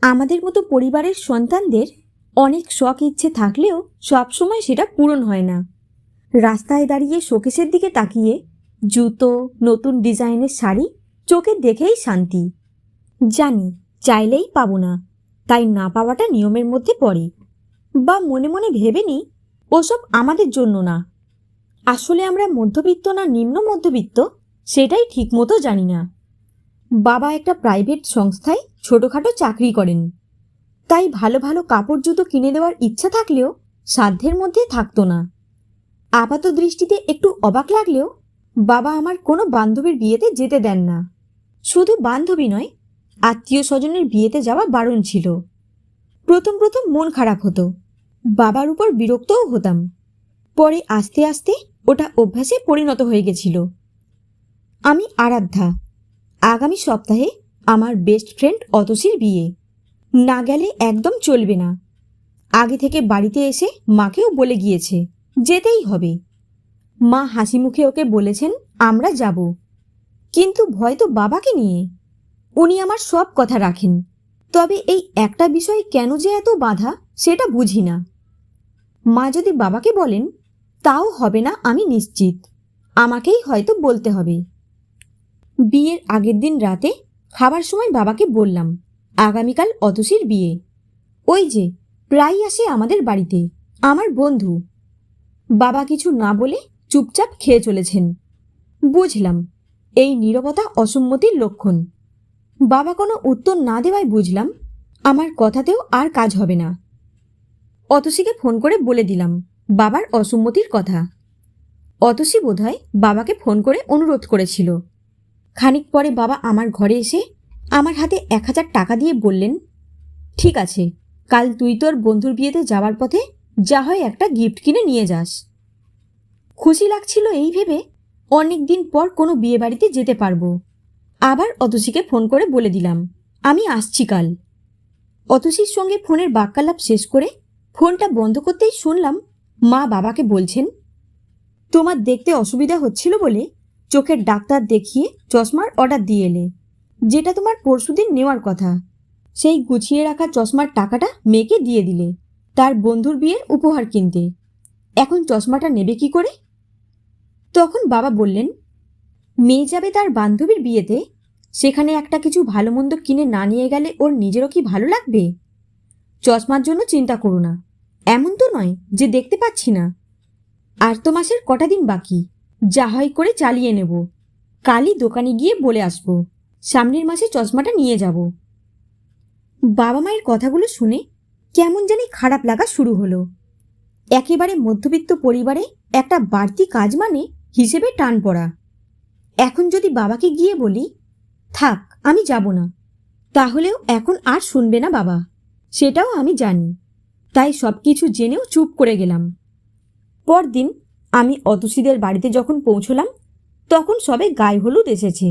আমাদের মতো পরিবারের সন্তানদের অনেক শখ ইচ্ছে থাকলেও সবসময় সেটা পূরণ হয় না। রাস্তায় দাঁড়িয়ে শোকেসের দিকে তাকিয়ে জুতো, নতুন ডিজাইনের শাড়ি চোখে দেখেই শান্তি। জানি, চাইলেই পাবো না, তাই না পাওয়াটা নিয়মের মধ্যে পড়ে। বা মনে মনে ভেবে নিই, ওসব আমাদের জন্য না। আসলে আমরা মধ্যবিত্ত না নিম্ন মধ্যবিত্ত, সেটাই ঠিকমতো জানি না। বাবা একটা প্রাইভেট সংস্থায় ছোটোখাটো চাকরি করেন। তাই ভালো ভালো কাপড় জুতো কিনে দেওয়ার ইচ্ছা থাকলেও সাধ্যের মধ্যে থাকতো না। আপাত দৃষ্টিতে একটু অবাক লাগলেও বাবা আমার কোনো বান্ধবীর বিয়েতে যেতে দেন না। শুধু বান্ধবী নয়, আত্মীয় স্বজনের বিয়েতে যাওয়া বারণ ছিল। প্রথম প্রথম মন খারাপ হতো। বাবার উপর বিরক্তও হতাম। পরে আস্তে আস্তে ওটা অভ্যাসে পরিণত হয়ে গেছিল। আমি আরাধ্যা। আগামী সপ্তাহে আমার বেস্ট ফ্রেন্ড অতসীর বিয়ে। না গেলে একদম চলবে না। আগে থেকে বাড়িতে এসে মাকেও বলে গিয়েছে, যেতেই হবে। মা হাসি মুখে ওকে বলেছেন, আমরা যাব। কিন্তু ভয় তো বাবাকে নিয়ে। উনি আমার সব কথা রাখেন। তবে এই একটা বিষয় কেন যে এত বাধা, সেটা বুঝি না। মা যদি বাবাকে বলেন, তাও হবে না, আমি নিশ্চিত। আমাকেই হয়তো বলতে হবে। বিয়ের আগের দিন রাতে খাবার সময় বাবাকে বললাম, আগামীকাল অতসীর বিয়ে। ওই যে প্রায় আসে আমাদের বাড়িতে, আমার বন্ধু। বাবা কিছু না বলে চুপচাপ খেয়ে চলেছেন। বুঝলাম, এই নীরবতা অসম্মতির লক্ষণ। বাবা কোনো উত্তর না দেওয়ায় বুঝলাম, আমার কথাতেও আর কাজ হবে না। অতসীকে ফোন করে বলে দিলাম, বাবার অসম্মতির কথা। অতসী বোধহয় বাবাকে ফোন করে অনুরোধ করেছিল। খানিক পরে বাবা আমার ঘরে এসে আমার হাতে এক হাজার টাকা দিয়ে বললেন, ঠিক আছে, কাল তুই তোর বন্ধুর বিয়েতে যাওয়ার পথে যা হয় একটা গিফট কিনে নিয়ে যাস। খুশি লাগছিল এই ভেবে অনেক দিন পর কোনো বিয়ে বাড়িতে যেতে পারব। আবার অতসীকে ফোন করে বলে দিলাম, আমি আসছি কাল। অতসীর সঙ্গে ফোনের বাক্যালাপ শেষ করে ফোনটা বন্ধ করতেই শুনলাম মা বাবাকে বলছেন, তোমার দেখতে অসুবিধা হচ্ছিল বলে চোখের ডাক্তার দেখিয়ে চশমার অর্ডার দিয়ে এলে। যেটা তোমার পরশুদিন নেওয়ার কথা। সেই গুছিয়ে রাখা চশমার টাকাটা মেয়েকে দিয়ে দিলে। তার বন্ধুর বিয়ের উপহার কিনতে। এখন চশমাটা নেবে কি করে? তখন বাবা বললেন, মেয়ে যাবে তার বান্ধবীর বিয়েতে। সেখানে একটা কিছু ভালো মন্দ কিনে না নিয়ে গেলে ওর নিজেরও কি ভালো লাগবে? চশমার জন্য চিন্তা করো না। এমন তো নয় যে দেখতে পাচ্ছি না। আর তো মাসের কটা দিন বাকি? যা হয় করে চালিয়ে নেব। কালই দোকানে গিয়ে বলে আসব। সামনের মাসে চশমাটা নিয়ে যাব। বাবা মায়ের কথাগুলো শুনে কেমন জানি খারাপ লাগা শুরু হলো। একেবারে মধ্যবিত্ত পরিবারে একটা বাড়তি কাজ মানে হিসেবে টান পড়া। এখন যদি বাবাকে গিয়ে বলি, থাক, আমি যাব না। তাহলেও এখন আর শুনবে না বাবা। সেটাও আমি জানি। তাই সব কিছু জেনেও চুপ করে গেলাম। পরদিন আমি অতসীদের বাড়িতে যখন পৌঁছলাম, তখন সবে গায়ে হলুদ এসেছে।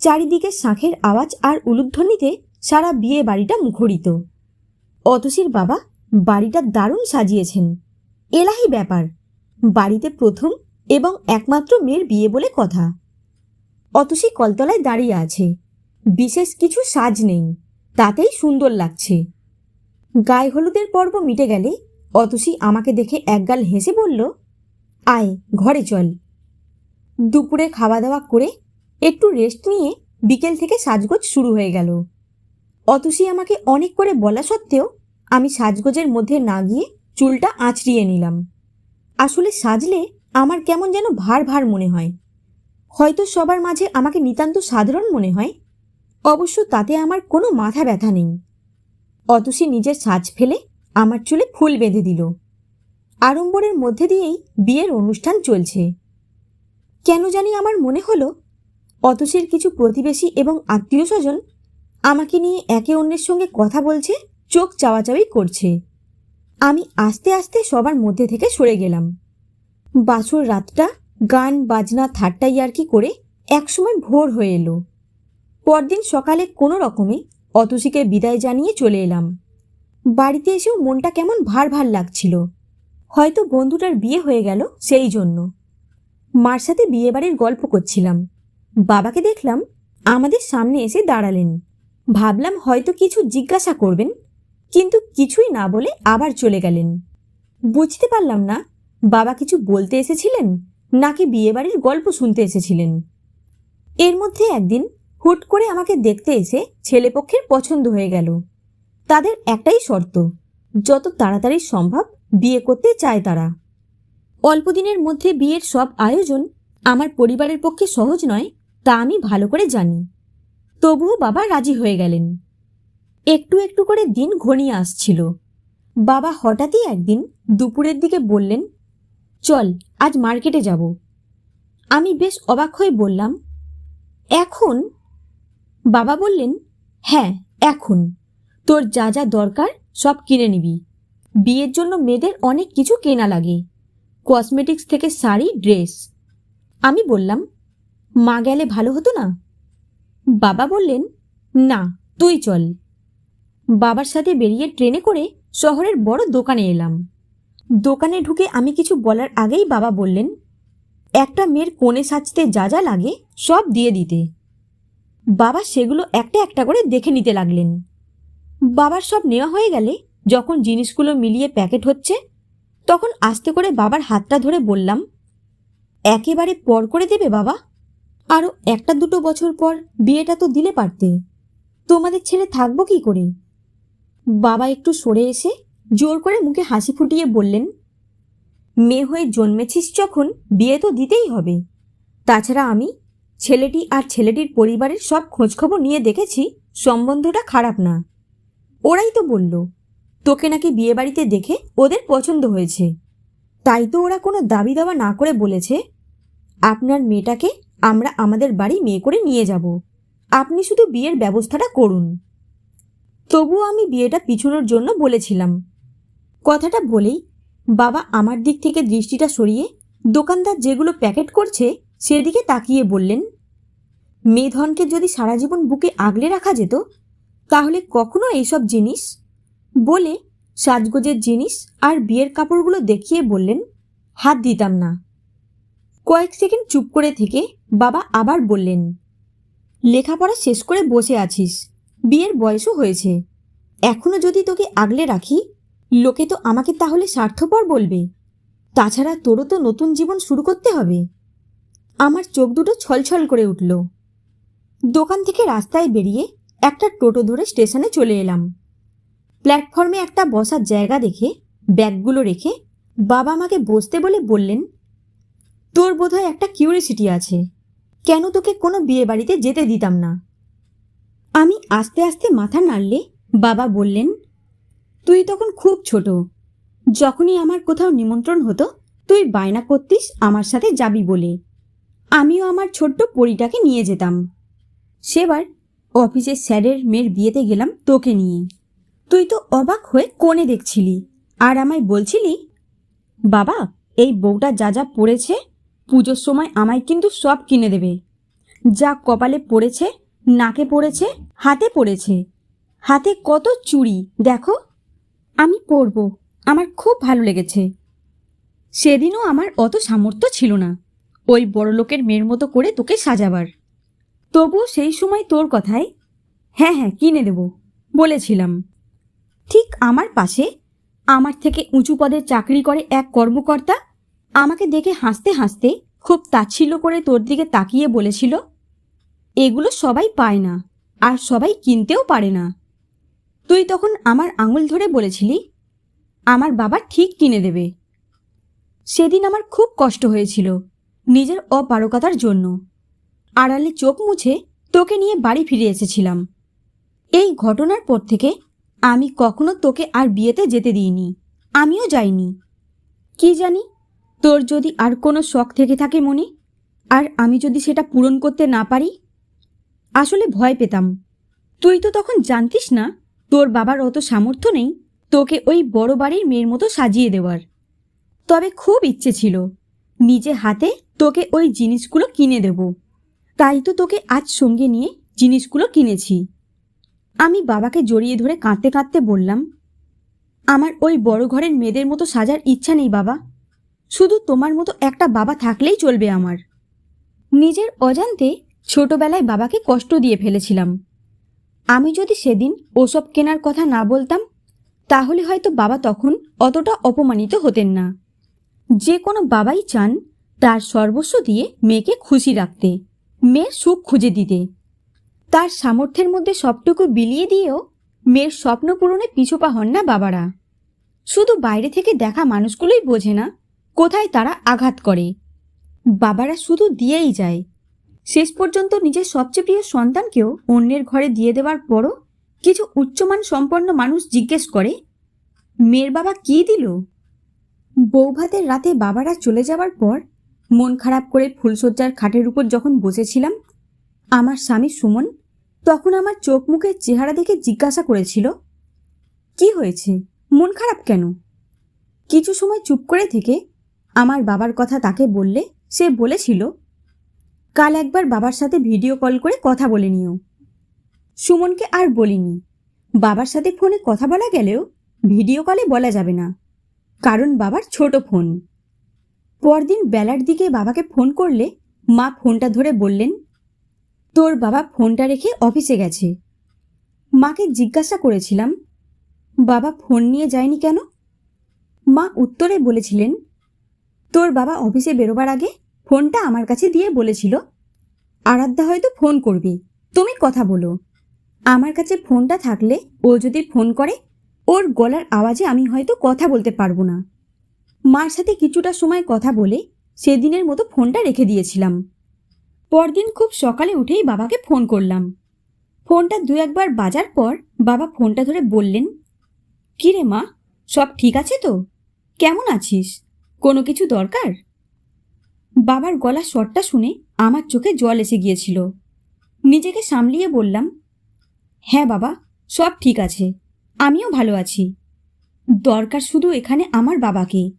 চারিদিকে শাঁখের আওয়াজ আর উলুধ্বনিতে সারা বিয়ে বাড়িটা মুখরিত। অতসীর বাবা বাড়িটা দারুণ সাজিয়েছেন। এলাহি ব্যাপার, বাড়িতে প্রথম এবং একমাত্র মেয়ের বিয়ে বলে কথা। অতসী কলতলায় দাঁড়িয়ে আছে, বিশেষ কিছু সাজ নেই, তাতেই সুন্দর লাগছে। গায়ে হলুদের পর্ব মিটে গেলে অতসী আমাকে দেখে একগাল হেসে বলল আয়, ঘরে চল। দুপুরে খাওয়া দাওয়া করে একটু রেস্ট নিয়ে বিকেল থেকে সাজগোজ শুরু হয়ে গেল। অতসী আমাকে অনেক করে বলা সত্ত্বেও আমি সাজগোজের মধ্যে না গিয়ে চুলটা আঁচড়িয়ে নিলাম। আসলে সাজলে আমার কেমন যেন ভার ভার মনে হয়। হয়তো সবার মাঝে আমাকে নিতান্ত সাধারণ মনে হয়। অবশ্য তাতে আমার কোনো মাথা ব্যথা নেই। অতসী নিজের সাজ ফেলে আমার চুলে ফুল বেঁধে দিল। আড়ম্বরের মধ্যে দিয়েই বিয়ের অনুষ্ঠান চলছে। কেন জানি আমার মনে হলো, অতসীর কিছু প্রতিবেশী এবং আত্মীয় স্বজন আমাকে নিয়ে একে অন্যের সঙ্গে কথা বলছে, চোখ চাওয়াচাওয়ি করছে। আমি আস্তে আস্তে সবার মধ্যে থেকে সরে গেলাম। বাছুর রাতটা, গান, বাজনা ঠাট্টা ইয়ার্কি করে একসময় ভোর হয়ে এলো। পরদিন সকালে কোনো রকমে অতসীকে বিদায় জানিয়ে চলে এলাম। বাড়িতে এসেও মনটা কেমন ভার ভার লাগছিল। হয়তো বন্ধুটার বিয়ে হয়ে গেল সেই জন্য। মার সাথে বিয়েবাড়ির গল্প করছিলাম। বাবাকে দেখলাম আমাদের সামনে এসে দাঁড়ালেন। ভাবলাম হয়তো কিছু জিজ্ঞাসা করবেন, কিন্তু কিছুই না বলে আবার চলে গেলেন। বুঝতে পারলাম না, বাবা কিছু বলতে এসেছিলেন নাকি বিয়েবাড়ির গল্প শুনতে এসেছিলেন। এর মধ্যে একদিন হুট করে আমাকে দেখতে এসে ছেলেপক্ষের পছন্দ হয়ে গেল। তাদের একটাই শর্ত, যত তাড়াতাড়ি সম্ভব বিয়ে করতে চায় তারা। অল্প দিনের মধ্যে বিয়ের সব আয়োজন আমার পরিবারের পক্ষে সহজ নয়, তা আমি ভালো করে জানি। তবুও বাবা রাজি হয়ে গেলেন। একটু একটু করে দিন ঘনিয়ে আসছিল। বাবা হঠাৎই একদিন দুপুরের দিকে বললেন, চল, আজ মার্কেটে যাব। আমি বেশ অবাক হয়ে বললাম, এখন? বাবা বললেন হ্যাঁ এখন। তোর যা যা দরকার সব কিনে নিবি। বিয়ের জন্য মেয়েদের অনেক কিছু কেনা লাগে। কসমেটিক্স থেকে শাড়ি ড্রেস আমি বললাম, মা গেলে ভালো হতো না? বাবা বললেন, না, তুই চল। বাবার সাথে বেরিয়ে ট্রেনে করে শহরের বড় দোকানে এলাম। দোকানে ঢুকে আমি কিছু বলার আগেই বাবা বললেন, একটা মেয়ের কোণে সাজতে যা যা লাগে, সব দিয়ে দিতে। বাবা সেগুলো একটা একটা করে দেখে নিতে লাগলেন। বাবার সব নেওয়া হয়ে গেলে যখন জিনিসগুলো মিলিয়ে প্যাকেট হচ্ছে, তখন আস্তে করে বাবার হাতটা ধরে বললাম, একেবারে পর করে দেবে বাবা। আরও একটা দুটো বছর পর বিয়েটা তো দিলে পারতে। তোমাদের ছেলে থাকব কি করে? বাবা একটু সরে এসে জোর করে মুখে হাসি ফুটিয়ে বললেন, মেয়ে হয়ে জন্মেছিস যখন বিয়ে তো দিতেই হবে। তাছাড়া আমি ছেলেটি আর ছেলেটির পরিবারের সব খোঁজখবর নিয়ে দেখেছি, সম্বন্ধটা খারাপ না। ওরাই তো বলল তোকে নাকি বিয়েবাড়িতে দেখে ওদের পছন্দ হয়েছে। তাই তো ওরা কোনো দাবি দাওয়া না করে বলেছে, আপনার মেয়েটাকে আমরা আমাদের বাড়ি মেয়ে করে নিয়ে যাব। আপনি শুধু বিয়ের ব্যবস্থাটা করুন। তবুও আমি বিয়েটা পিছনোর জন্য বলেছিলাম। কথাটা বলেই বাবা আমার দিক থেকে দৃষ্টিটা সরিয়ে দোকানদার যেগুলো প্যাকেট করছে সেদিকে তাকিয়ে বললেন মেধনকে যদি সারা জীবন বুকে আগলে রাখা যেত, তাহলে কখনো এইসব জিনিস বলে সাজগোজের জিনিস আর বিয়ের কাপড়গুলো দেখিয়ে বললেন, হাত দিতাম না। কয়েক সেকেন্ড চুপ করে থেকে বাবা আবার বললেন, লেখাপড়া শেষ করে বসে আছিস, বিয়ের বয়সও হয়েছে। এখনও যদি তোকে আগলে রাখি, লোকে তো আমাকে তাহলে স্বার্থপর বলবে। তাছাড়া তোরও তো নতুন জীবন শুরু করতে হবে। আমার চোখ দুটো ছলছল করে উঠল। দোকান থেকে রাস্তায় বেরিয়ে একটা টোটো ধরে স্টেশনে চলে এলাম। প্ল্যাটফর্মে একটা বসার জায়গা দেখে, ব্যাগগুলো রেখে বাবা আমাকে বসতে বলে বললেন, তোর বোধহয় একটা কিউরিসিটি আছে। কেন তোকে কোনো বিয়ে বাড়িতে যেতে দিতাম না? আমি আস্তে আস্তে মাথা নাড়লে বাবা বললেন, তুই তখন খুব ছোট। যখনই আমার কোথাও নিমন্ত্রণ হতো, তুই বায়না করতিস আমার সাথে যাবি বলে। আমিও আমার ছোট্ট পরিটাকে নিয়ে যেতাম। সেবার অফিসের স্যারের মেয়ের বিয়েতে গেলাম তোকে নিয়ে। তুই তো অবাক হয়ে কোণে দেখছিলি। আর আমায় বলছিলি, বাবা, এই বউটা যা যা পড়েছে, পুজোর সময় আমায় কিন্তু সব কিনে দেবে। যা কপালে পড়েছে, নাকে পড়েছে, হাতে পড়েছে। হাতে কত চুড়ি, দেখো। আমি পরব, আমার খুব ভালো লেগেছে। সেদিনও আমার অত সামর্থ্য ছিল না, ওই বড়লোকের মেয়ের মতো করে তোকে সাজাবার। তবুও সেই সময় তোর কথায় হ্যাঁ হ্যাঁ কিনে দেব, বলেছিলাম। ঠিক আমার পাশে? আমার থেকে উঁচু পদে চাকরি করে এক কর্মকর্তা? আমাকে দেখে হাসতে হাসতে খুব তাচ্ছিল্য করে তোর দিকে তাকিয়ে বলেছিল, এগুলো সবাই পায় না, আর সবাই কিনতেও পারে না। তুই তখন আমার আঙুল ধরে বলেছিলি, আমার বাবা ঠিক কিনে দেবে। সেদিন আমার খুব কষ্ট হয়েছিল, নিজের অপারকতার জন্য। আড়ালে চোখ মুছে তোকে নিয়ে বাড়ি ফিরে এসেছিলাম। এই ঘটনার পর থেকে আমি কখনো তোকে আর বিয়েতে যেতে দিইনি। আমিও যাইনি। কি জানি? তোর যদি আর কোনো শখ থেকে থাকে মনে, আর আমি যদি সেটা পূরণ করতে না পারি? আসলে ভয় পেতাম। তুই তো তখন জানতিস না, তোর বাবার অত সামর্থ্য নেই তোকে ওই বড় বাড়ির মেয়ের মতো সাজিয়ে দেওয়ার। তবে খুব ইচ্ছে ছিল, নিজে হাতে তোকে ওই জিনিসগুলো কিনে দেব। তাই তো তোকে আজ সঙ্গে নিয়ে জিনিসগুলো কিনেছি। আমি বাবাকে জড়িয়ে ধরে কাঁদতে কাঁদতে বললাম, আমার ওই বড় ঘরের মেয়েদের মতো সাজার ইচ্ছা নেই বাবা। শুধু তোমার মতো একটা বাবা থাকলেই চলবে আমার। নিজের অজান্তে ছোটবেলায় বাবাকে কষ্ট দিয়ে ফেলেছিলাম। আমি যদি সেদিন ওসব কেনার কথা না বলতাম, তাহলে হয়তো বাবা তখন অতটা অপমানিত হতেন না। যে কোনো বাবাই চান তার সর্বস্ব দিয়ে মেয়েকে খুশি রাখতে, মেয়ের সুখ খুঁজে দিতে। তার সামর্থ্যের মধ্যে সবটুকু বিলিয়ে দিয়েও মেয়ের স্বপ্ন পূরণে পিছুপা হন না বাবারা। শুধু বাইরে থেকে দেখা মানুষগুলোই বোঝে না কোথায় তারা আঘাত করে। বাবারা শুধু দিয়েই যায়। শেষ পর্যন্ত নিজের সবচেয়ে প্রিয় সন্তানকেও অন্যের ঘরে দিয়ে দেওয়ার পরও কিছু উচ্চমান সম্পন্ন মানুষ জিজ্ঞেস করে, মেয়ের বাবা কি দিল? বৌভাতের রাতে বাবারা চলে যাওয়ার পর মন খারাপ করে ফুলশয্যার খাটের উপর যখন বসেছিলাম আমার স্বামী সুমন তখন আমার চোখ মুখের চেহারা দেখে জিজ্ঞাসা করেছিল, কি হয়েছে? মন খারাপ কেন? কিছু সময় চুপ করে থেকে আমার বাবার কথা তাকে বললে সে বলেছিল, কাল একবার বাবার সাথে ভিডিও কল করে কথা বলে নিও। সুমনকে আর বলিনি। বাবার সাথে ফোনে কথা বলা গেলেও ভিডিও কলে বলা যাবে না, কারণ বাবার ছোট ফোন। পরদিন বেলার দিকে বাবাকে ফোন করলে মা ফোনটা ধরে বললেন তোর বাবা ফোনটা রেখে অফিসে গেছে। মাকে জিজ্ঞাসা করেছিলাম, বাবা ফোন নিয়ে যায়নি কেন? মা উত্তরে বলেছিলেন, তোর বাবা অফিসে বেরোবার আগে ফোনটা আমার কাছে দিয়ে বলেছিল, আরাধ্যা হয়তো ফোন করবে। তুমি কথা বলো। আমার কাছে ফোনটা থাকলে ও যদি ফোন করে, ওর গলার আওয়াজে আমি হয়তো কথা বলতে পারব না। মার সাথে কিছুটা সময় কথা বলে সেদিনের মতো ফোনটা রেখে দিয়েছিলাম। পরদিন খুব সকালে উঠেই বাবাকে ফোন করলাম। ফোনটা দু একবার বাজার পর বাবা ফোনটা ধরে বললেন, "কী রে মা, সব ঠিক আছে তো? কেমন আছিস? কোনো কিছু দরকার? বাবার গলা স্বরটা শুনে আমার চোখে জল এসে গিয়েছিল। নিজেকে সামলিয়ে বললাম হ্যাঁ বাবা, সব ঠিক আছে, আমিও ভালো আছি। দরকার শুধু এখানে আমার বাবাকে।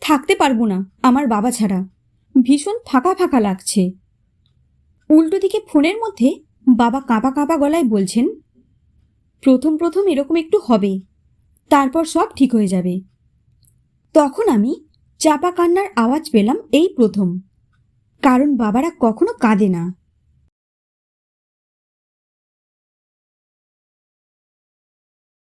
থাকতে পারব না, আমার বাবা ছাড়া। ভীষণ ফাঁকা ফাঁকা লাগছে। উল্টো দিকে ফোনের মধ্যে বাবা কাঁপা কাঁপা গলায় বলছেন, প্রথম প্রথম এরকম একটু হবে তারপর সব ঠিক হয়ে যাবে। তখন আমি চাপা কান্নার আওয়াজ পেলাম এই প্রথম, কারণ বাবারা কখনো কাঁদে না।